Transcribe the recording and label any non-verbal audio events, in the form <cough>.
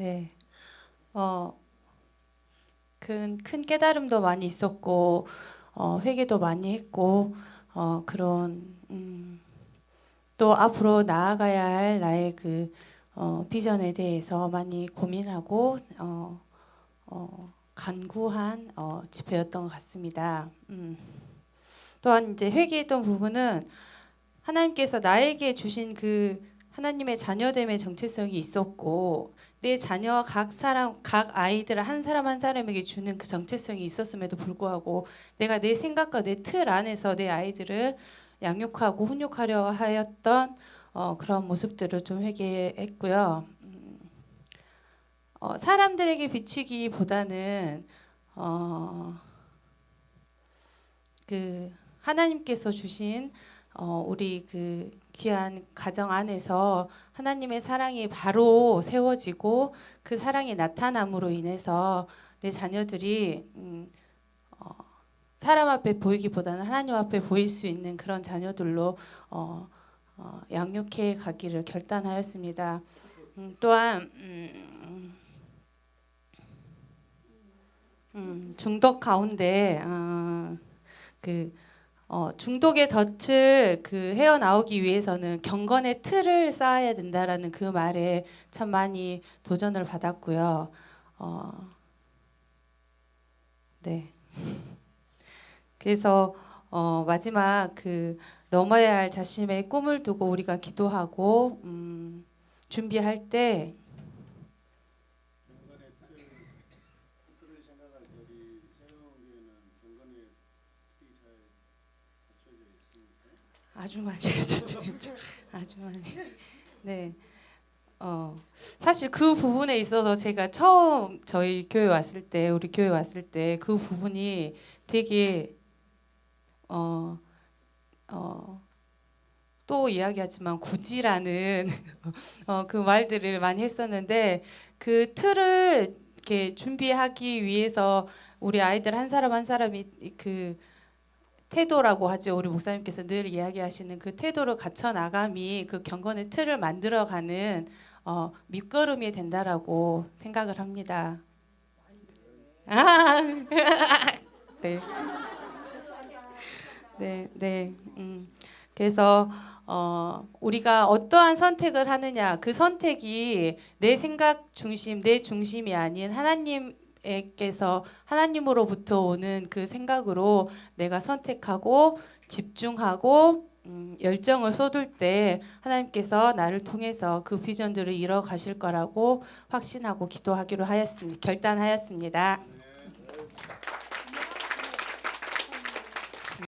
네. 어, 큰, 큰 깨달음도 많이 있었고, 어, 회개도 많이 했고, 어, 그런, 음, 또 앞으로 나아가야 할 나의 그, 어, 비전에 대해서 많이 고민하고, 어, 어, 간구한 어, 집회였던 것 같습니다. 음. 또한 이제 회개했던 부분은 하나님께서 나에게 주신 그 하나님의 자녀됨의 정체성이 있었고 내 자녀 각 사람 각 아이들 한 사람 한 사람에게 주는 그 정체성이 있었음에도 불구하고 내가 내 생각과 내 틀 안에서 내 아이들을 양육하고 훈육하려 하였던 어, 그런 모습들을 좀 회개했고요. 음, 어, 사람들에게 비추기보다는 어, 그 하나님께서 주신 어, 우리 그 귀한 가정 안에서 하나님의 사랑이 바로 세워지고 그 사랑이 나타남으로 인해서 내 자녀들이 음, 어, 사람 앞에 보이기보다는 하나님 앞에 보일 수 있는 그런 자녀들로 어, 어, 양육해 가기를 결단하였습니다. 음, 또한 음, 음, 중독 가운데 어, 그 어, 중독의 덫을 그 헤어 나오기 위해서는 경건의 틀을 쌓아야 된다라는 그 말에 참 많이 도전을 받았고요. 어, 네. 그래서 어, 마지막 그 넘어야 할 자신의 꿈을 두고 우리가 기도하고 음, 준비할 때 경건의 틀, 틀을 생각할 때 우리 세영에는 경건의 틀이 잘 갖춰져 있습니까? 아주 많이 <laughs> 가졌죠. 아주 많이. 네. 어, 사실 그 부분에 있어서 제가 처음 저희 교회 왔을 때, 우리 교회 왔을 때 그 부분이 되게 어, 어, 또 이야기하지만 굳이라는 <laughs> 어, 그 말들을 많이 했었는데 그 틀을 이렇게 준비하기 위해서 우리 아이들 한 사람 한 사람이 그 태도라고 하죠. 우리 목사님께서 늘 이야기하시는 그 태도를 갖춰 나감이 그 경건의 틀을 만들어가는 어, 밑거름이 된다라고 생각을 합니다. 아, 네, 네, 네. 음. 그래서 어, 우리가 어떠한 선택을 하느냐, 그 선택이 내 생각 중심, 내 중심이 아닌 하나님 께서 하나님으로부터 오는 그 생각으로 내가 선택하고 집중하고 음, 열정을 쏟을 때 하나님께서 나를 통해서 그 비전들을 이뤄 가실 거라고 확신하고 기도하기로 하였습니다. 결단하였습니다.